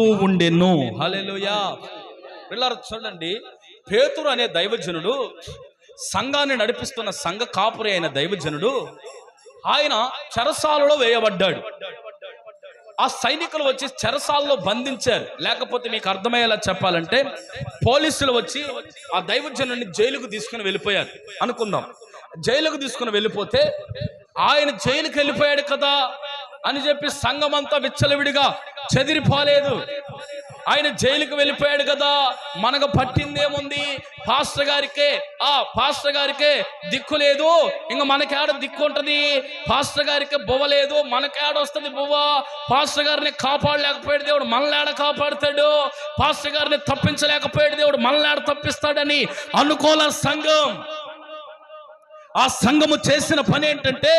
వింటూ ఉండెను. హలెలుయా పిల్లలు చూడండి పేతురు అనే దైవజనుడు సంఘాన్ని నడిపిస్తున్న సంఘ కాపురి అయిన దైవజనుడు ఆయన చెరసాలలో వేయబడ్డాడు. ఆ సైనికులు వచ్చి చెరసాలలో బంధించారు. లేకపోతే మీకు అర్థమయ్యేలా చెప్పాలంటే పోలీసులు వచ్చి ఆ దైవజనుడిని జైలుకు తీసుకుని వెళ్ళిపోయారు. అనుకుందాం. జైలుకు తీసుకుని వెళ్ళిపోతే ఆయన జైలుకి వెళ్ళిపోయాడు కదా అని చెప్పి సంఘమంతా విచ్చలవిడిగా చెదిరిపోలేదు. ఆయన జైలుకు వెళ్ళిపోయాడు కదా. మనకు పట్టిందేముంది? పాస్టర్ గారికే. ఆ పాస్టర్ గారికే దిక్కు లేదు. ఇంకా మనకేడ దిక్కు ఉంటుంది? పాస్టర్ గారికి బువ్వ లేదు. మనకేడ వస్తుంది బువ్వ? పాస్టర్ గారిని కాపాడలేకపోయాడు దేవుడు. మనలాడ కాపాడుతాడు? పాస్టర్ గారిని తప్పించలేకపోయాడు దేవుడు. మనలాడ తప్పిస్తాడని అనుకోల సంఘం ఆ సంఘము చేసిన పని ఏంటంటే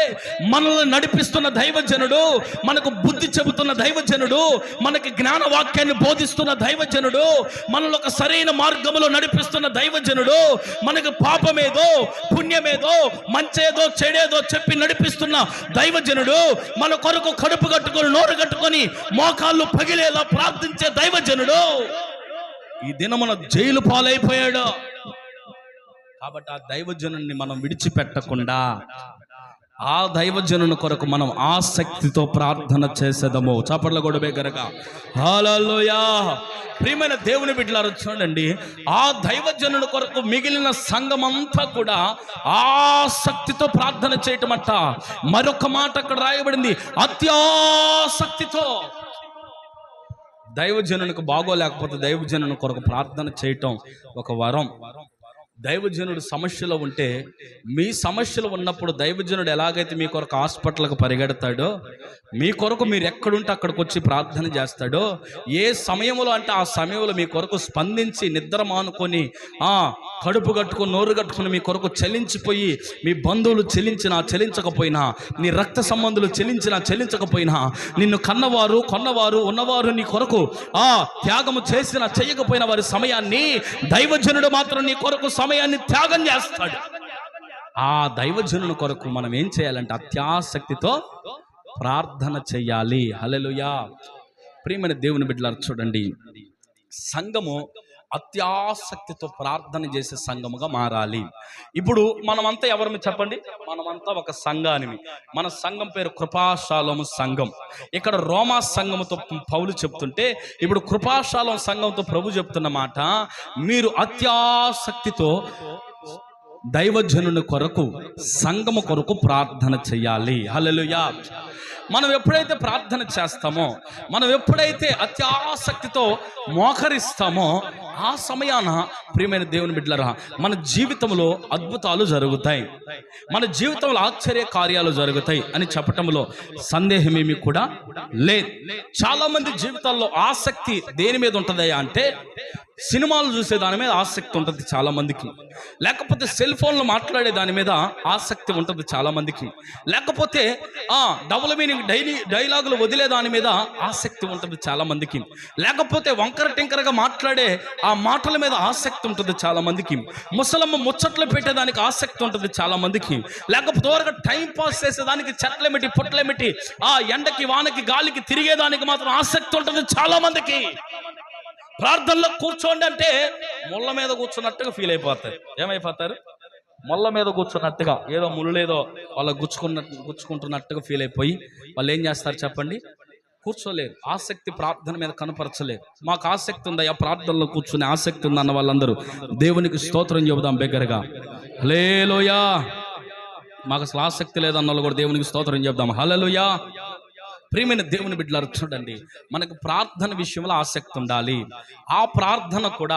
మనల్ని నడిపిస్తున్న దైవజనుడు మనకు బుద్ధి చెబుతున్న దైవజనుడు మనకి జ్ఞాన వాక్యాన్ని బోధిస్తున్న దైవజనుడు మనల్ని ఒక సరైన మార్గంలో నడిపిస్తున్న దైవజనుడు మనకు పాపమేదో పుణ్యమేదో మంచేదో చెడేదో చెప్పి నడిపిస్తున్న దైవజనుడు మన కొరకు కడుపు కట్టుకొని నోరు కట్టుకొని మోకాళ్ళు పగిలేలా ప్రార్థించే దైవజనుడు. ఈ దినమున జైలు పాలైపోయాడు. కాబట్టి ఆ దైవజనుని మనం విడిచిపెట్టకుండా ఆ దైవజనుని కొరకు మనం ఆసక్తితో ప్రార్థన చేసేదము. చాపట్ల గొడవే గనక. హాలలోయా ప్రియమైన దేవుని బిడ్డలారు చూడండి. ఆ దైవజనుని కొరకు మిగిలిన సంఘమంతా కూడా ఆసక్తితో ప్రార్థన చేయటం అట్ట మరొక మాట అక్కడ రాయబడింది. అత్యాసక్తితో. దైవజనునికి బాగోలేకపోతే దైవజనుని కొరకు ప్రార్థన చేయటం ఒక వరం. దైవజనుడు సమస్యలో ఉంటే మీ సమస్యలు ఉన్నప్పుడు దైవజనుడు ఎలాగైతే మీ కొరకు హాస్పిటల్కి పరిగెడతాడో మీ కొరకు మీరు ఎక్కడుంటే అక్కడికి వచ్చి ప్రార్థన చేస్తాడో ఏ సమయంలో అంటే ఆ సమయంలో మీ కొరకు స్పందించి నిద్ర మానుకొని ఆ కడుపు కట్టుకుని నోరు కట్టుకొని మీ కొరకు చెల్లించిపోయి మీ బంధువులు చెల్లించినా చెల్లించకపోయినా నీ రక్త సంబంధులు చెలించినా చెల్లించకపోయినా నిన్ను కన్నవారు కొన్నవారు ఉన్నవారు నీ కొరకు ఆ త్యాగము చేసినా చేయకపోయిన వారి సమయాన్ని దైవజనుడు మాత్రం నీ కొరకు సమయాన్ని త్యాగం చేస్తాడు. ఆ దైవజనుని కొరకు మనం ఏం చేయాలంటే అత్యాసక్తితో ప్రార్థన చెయ్యాలి. హలెలుయా ప్రియమైన దేవుని బిడ్డలారు చూడండి. సంఘము అత్యాసక్తితో ప్రార్థన చేసే సంఘముగా మారాలి. ఇప్పుడు మనమంతా ఎవరిని చెప్పండి? మనమంతా ఒక సంఘానివి మన సంఘం పేరు కృపాశాలము సంఘం. ఇక్కడ రోమా సంఘముతో పౌలు చెప్తుంటే ఇప్పుడు కృపాశాలం సంఘంతో ప్రభు చెప్తున్న మాట మీరు అత్యాసక్తితో దైవజనుని కొరకు సంఘము కొరకు ప్రార్థన చేయాలి హలలుయా మనం ఎప్పుడైతే ప్రార్థన చేస్తామో మనం ఎప్పుడైతే అత్యాసక్తితో మోకరిస్తామో ఆ సమయాన ప్రియమైన దేవుని బిడ్డలరా మన జీవితంలో అద్భుతాలు జరుగుతాయి. మన జీవితంలో ఆశ్చర్య కార్యాలు జరుగుతాయి అని చెప్పటంలో సందేహమేమి కూడా లేదు. చాలా మంది జీవితాల్లో ఆసక్తి దేని మీద ఉంటుందయ్యా అంటే సినిమాలు చూసే దాని మీద ఆసక్తి ఉంటుంది చాలా మందికి లేకపోతే సెల్ ఫోన్లో మాట్లాడే దాని మీద ఆసక్తి ఉంటుంది చాలా మందికి లేకపోతే ఆ డబుల్ మీనింగ్ డైలీ డైలాగులు వదిలే దాని మీద ఆసక్తి ఉంటుంది చాలా మందికి లేకపోతే వంకర టింకరగా మాట్లాడే ఆ మాటల మీద ఆసక్తి ఉంటుంది చాలా మందికి ముసలమ్మ ముచ్చట్లు పెట్టేదానికి ఆసక్తి ఉంటుంది చాలా మందికి లేకపోతే త్వరగా టైం పాస్ చేసేదానికి చెట్లమిటి పుట్లెమిటి ఆ ఎండకి వానకి గాలికి తిరిగేదానికి మాత్రం ఆసక్తి ఉంటుంది చాలా మందికి ప్రార్థనలో కూర్చోండి అంటే ముళ్ళ మీద కూర్చున్నట్టుగా ఫీల్ అయిపోతారు. ఏమైపోతారు? ముళ్ళ మీద కూర్చున్నట్టుగా ఏదో ముళ్ళేదో వాళ్ళ గుచ్చుకున్న గుచ్చుకుంటున్నట్టుగా ఫీల్ అయిపోయి వాళ్ళు ఏం చేస్తారు చెప్పండి? కూర్చోలేరు. ఆసక్తి ప్రార్థన మీద కనపరచలేరు. మాకు ఆసక్తి ఉంది? ఆ ప్రార్థనలో కూర్చునే ఆసక్తి ఉందన్న వాళ్ళందరూ దేవునికి స్తోత్రం చెబుదాం బిగ్గరగా. లేలోయా మాకు అసలు ఆసక్తి లేదన్న వాళ్ళు కూడా దేవునికి స్తోత్రం చెబుదాం. హలలుయా ప్రియమైన దేవుని బిడ్డలారు చూడండి మనకు ప్రార్థన విషయంలో ఆసక్తి ఉండాలి. ఆ ప్రార్థన కూడా